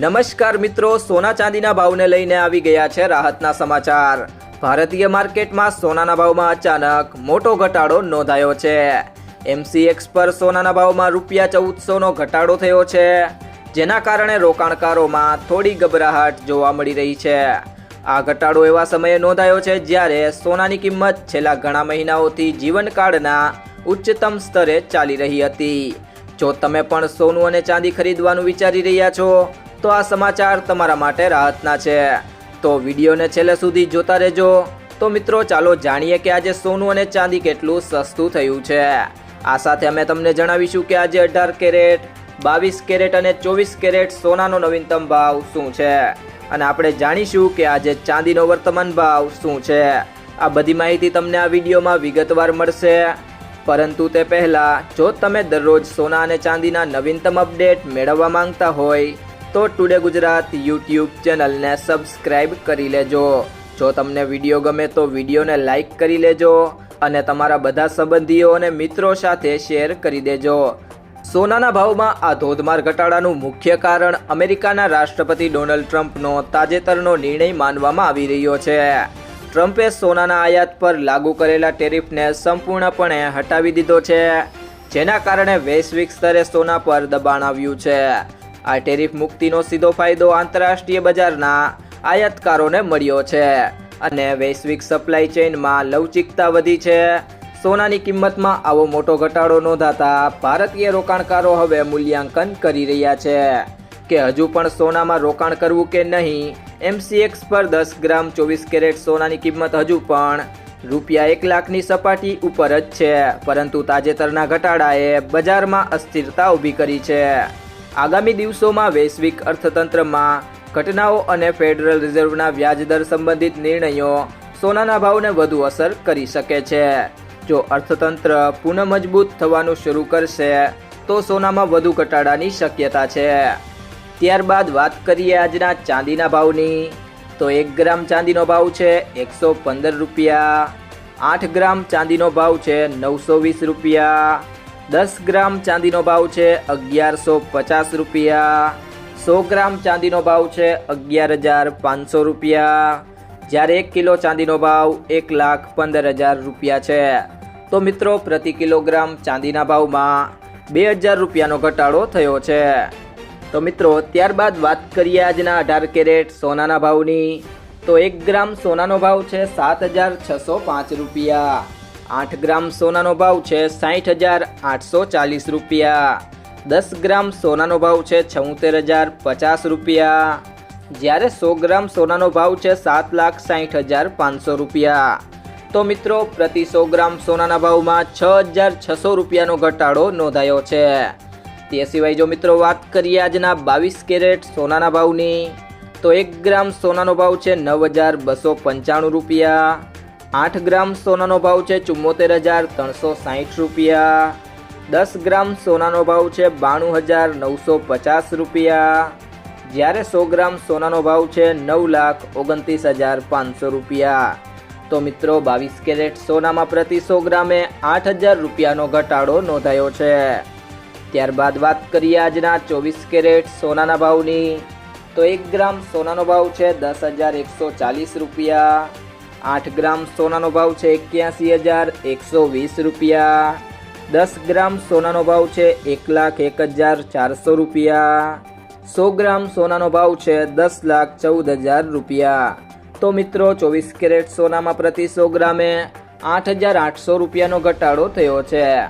નમસ્કાર મિત્રો, સોના ચાંદીના ભાવને લઈને આવી ગયા છે રાહતના સમાચાર. ભારતીય માર્કેટમાં સોનાના ભાવમાં અચાનક મોટો ઘટાડો નોંધાયો છે. એમસીએક્સ પર સોનાના ભાવમાં રૂપિયા ચૌદસોનો ઘટાડો થયો છે, જેના કારણે રોકાણકારોમાં થોડી ગભરાહટ જોવા મળી રહી છે. આ ઘટાડો એવા સમયે નોંધાયો છે જ્યારે સોનાની કિંમત છેલ્લા ઘણા મહિનાઓથી જીવનકાળના ઉચ્ચતમ સ્તરે ચાલી રહી હતી. જો તમે પણ સોનું અને ચાંદી ખરીદવાનું વિચારી રહ્યા છો તો આ સમાચાર તમારા માટે રાહતના છે. તો વિડીયોને છેલ્લે સુધી જોતા રહેજો. તો મિત્રો, ચાલો જાણીએ કે આજે સોનું અને ચાંદી કેટલું સસ્તું થયું છે. આ સાથે અમે તમને જણાવીશું કે આજે અઢાર કેરેટ, બાવીસ કેરેટ અને ચોવીસ કેરેટ સોનાનો નવીનતમ ભાવ શું છે. અને આપણે જાણીશું કે આજે ચાંદીનો વર્તમાન ભાવ શું છે. આ બધી માહિતી તમને આ વિડીયોમાં વિગતવાર મળશે. પરંતુ તે પહેલાં, જો તમે દરરોજ સોના અને ચાંદીના નવીનતમ અપડેટ મેળવવા માંગતા હોય તો ટુડે ગુજરાત યુટ્યુબ ચેનલને સબસ્ક્રાઈબ કરી લેજો. જો તમને વીડિયો ગમે તો વિડીયોને લાઈક કરી લેજો અને તમારા બધા સંબંધીઓ અને મિત્રો સાથે શેર કરી દેજો. સોનાના ભાવમાં આ ધોધમાર ઘટાડાનું મુખ્ય કારણ અમેરિકાના રાષ્ટ્રપતિ ડોનાલ્ડ ટ્રમ્પનો તાજેતરનો નિર્ણય માનવામાં આવી રહ્યો છે. ટ્રમ્પે સોનાના આયાત પર લાગુ કરેલા ટેરિફને સંપૂર્ણપણે હટાવી દીધો છે, જેના કારણે વૈશ્વિક સ્તરે સોના પર દબાણ આવ્યું છે. આ ટેરિફ મુક્તિનો સીધો ફાયદો આંતરરાષ્ટ્રીય બજારના આયાતકારોને મળ્યો છે. અને વૈશ્વિક સપ્લાય ચેઇનમાં લવચિકતા વધી છે. સોનાની કિંમતમાં આવો મોટો ઘટાડો નોંધાતા ભારતીય રોકાણકારો હવે મૂલ્યાંકન કરી રહ્યા છે. કે હજુ પણ સોનામાં રોકાણ કરવું કે નહીં, એમસીએક્સ પર દસ ગ્રામ ચોવીસ કેરેટ સોનાની કિંમત હજુ પણ રૂપિયા એક લાખની સપાટી ઉપર જ છે. પરંતુ તાજેતરના ઘટાડાએ બજારમાં અસ્થિરતા ઊભી કરી છે. આગામી દિવસોમાં વૈશ્વિક અર્થતંત્રમાં ઘટનાઓ અને ફેડરલ રિઝર્વના વ્યાજદર સંબંધિત નિર્ણયો સોનાના ભાવને વધુ અસર કરી શકે છે. જો અર્થતંત્ર પુનઃ મજબૂત થવાનું શરૂ કરશે, તો સોનામાં વધુ ઘટાડાની શક્યતા છે. ત્યારબાદ વાત કરીએ આજના ચાંદીના ભાવની. તો એક ગ્રામ ચાંદીનો ભાવ છે એકસો પંદર રૂપિયા, આઠ ગ્રામ ચાંદીનો ભાવ છે નવસો વીસ રૂપિયા દસ ગ્રામ ચાંદીનો ભાવ છે અગિયારસો પચાસ રૂપિયા. સો ગ્રામ ચાંદીનો ભાવ છે અગિયાર હજાર પાંચસો રૂપિયા. જ્યારે એક કિલો ચાંદીનો ભાવ એક લાખ પંદર હજાર રૂપિયા છે. તો મિત્રો, પ્રતિ કિલોગ્રામ ચાંદીના ભાવમાં બે હજાર રૂપિયાનો ઘટાડો થયો છે. તો મિત્રો, ત્યારબાદ વાત કરીએ આજના અઢાર કેરેટ સોનાના ભાવની. તો એક ગ્રામ સોનાનો ભાવ છે સાત હજાર છસો પાંચ રૂપિયા. આઠ ગ્રામ સોનાનો ભાવ છે સાઠ હજાર આઠસો ચાલીસ રૂપિયા. દસ ગ્રામ સોનાનો ભાવ છે છોતેર હજાર પચાસ રૂપિયા. જ્યારે સો ગ્રામ સોનાનો ભાવ છે સાત લાખ સાઠ હજાર પાંચસો રૂપિયા. તો મિત્રો, પ્રતિ સો ગ્રામ સોનાના ભાવમાં છ હજાર છસો રૂપિયાનો ઘટાડો નોંધાયો છે. તે સિવાય જો મિત્રો વાત કરીએ આજના બાવીસ કેરેટ સોનાના ભાવની, તો એક ગ્રામ સોનાનો ભાવ છે નવ હજાર બસો પંચાણું રૂપિયા. આઠ ગ્રામ સોનાનો ભાવ છે ચુમ્મોતેર હજાર ત્રણસો સાહીઠ રૂપિયા. દસ ગ્રામ સોનાનો ભાવ છે બાણું હજાર નવસો પચાસ રૂપિયા. જ્યારે સો ગ્રામ સોનાનો ભાવ છે નવ લાખ ઓગણત્રીસ હજાર પાંચસો રૂપિયા. તો મિત્રો, બાવીસ કેરેટ સોનામાં પ્રતિ સો ગ્રામે આઠ હજાર રૂપિયાનો ઘટાડો નોંધાયો છે. ત્યારબાદ વાત કરીએ આજના ચોવીસ કેરેટ સોનાના ભાવની. તો એક ગ્રામ સોનાનો ભાવ છે દસ હજાર એકસો ચાલીસ રૂપિયા. આઠ ગ્રામ સોનાનો ભાવ છે એક્યાસી હજાર એકસો વીસ રૂપિયા. દસ ગ્રામ સોનાનો ભાવ છે એક લાખ એક હજાર ચારસો રૂપિયા. સો ગ્રામ સોનાનો ભાવ છે દસ લાખ ચૌદ હજાર રૂપિયા. તો મિત્રો, ચોવીસ કેરેટ સોનામાં પ્રતિ સો ગ્રામે આઠ હજાર આઠસો રૂપિયાનો ઘટાડો થયો છે.